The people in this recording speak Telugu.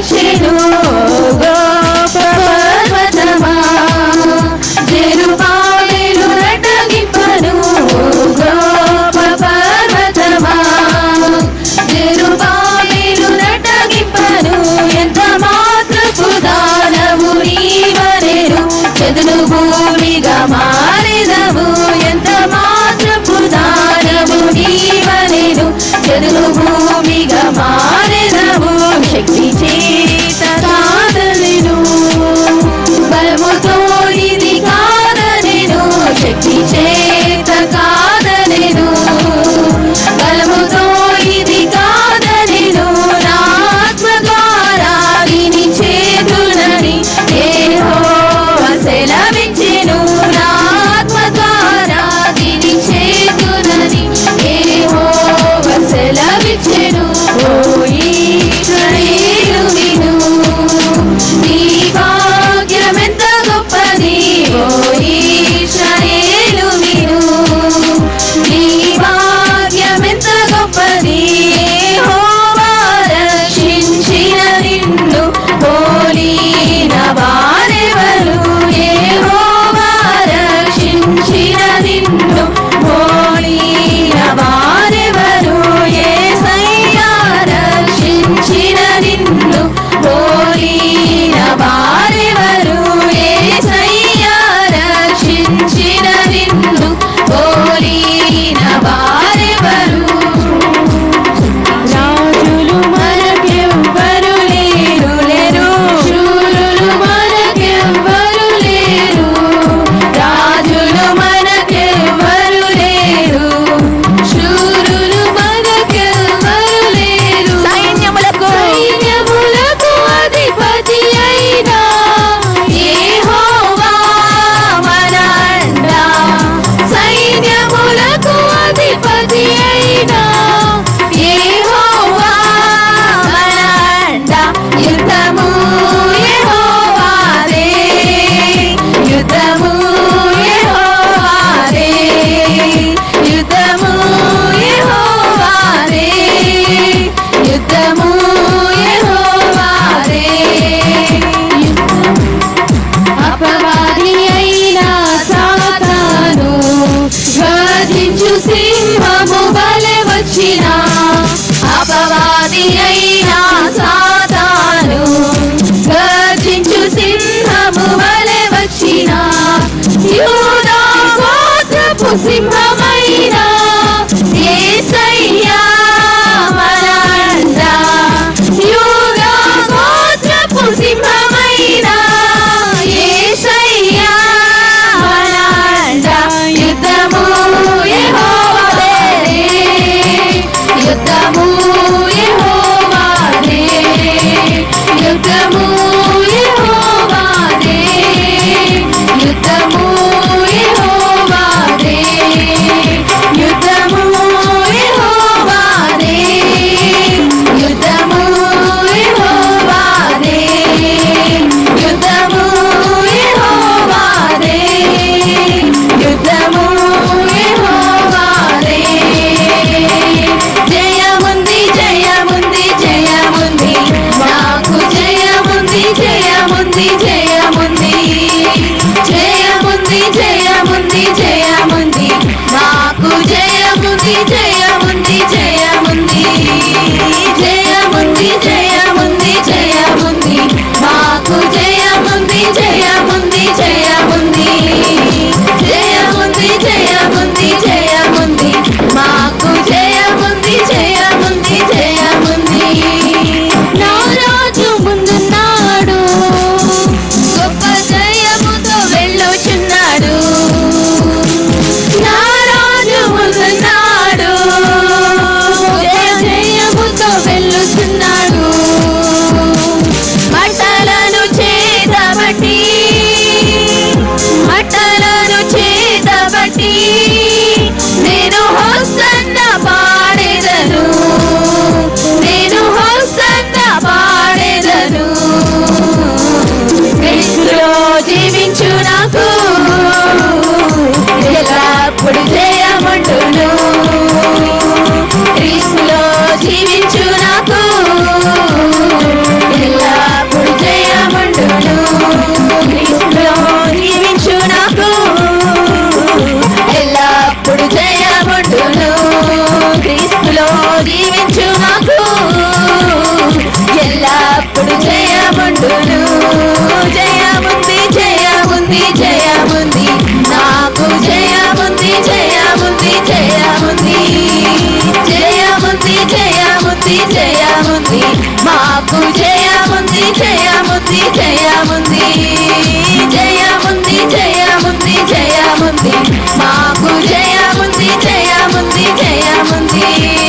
ఇచ్చెను గోపర్వతమా జరుపాలేను నటగిపను గోపర్వతమా జరుపాలేను నటగిపను ఎంత మాతృపు దానవు నీవరేను చదును భూమిగా మారిదవు ఎంత మాతృపు దానవు భూమి Musimha జయముంది జయముంది. జయముంది జయముంది జయముంది. నాకు జయముంది జయ గురు జయ ఉంది జయ ఉంది జయ ఉంది నాకు జయ ఉంది జయ ఉంది జయ ఉంది జయ ఉంది జయ ఉంది జయ ఉంది మాకు జయ ఉంది జయ ఉంది జయ ఉంది మాకు జయ ఉంది జయ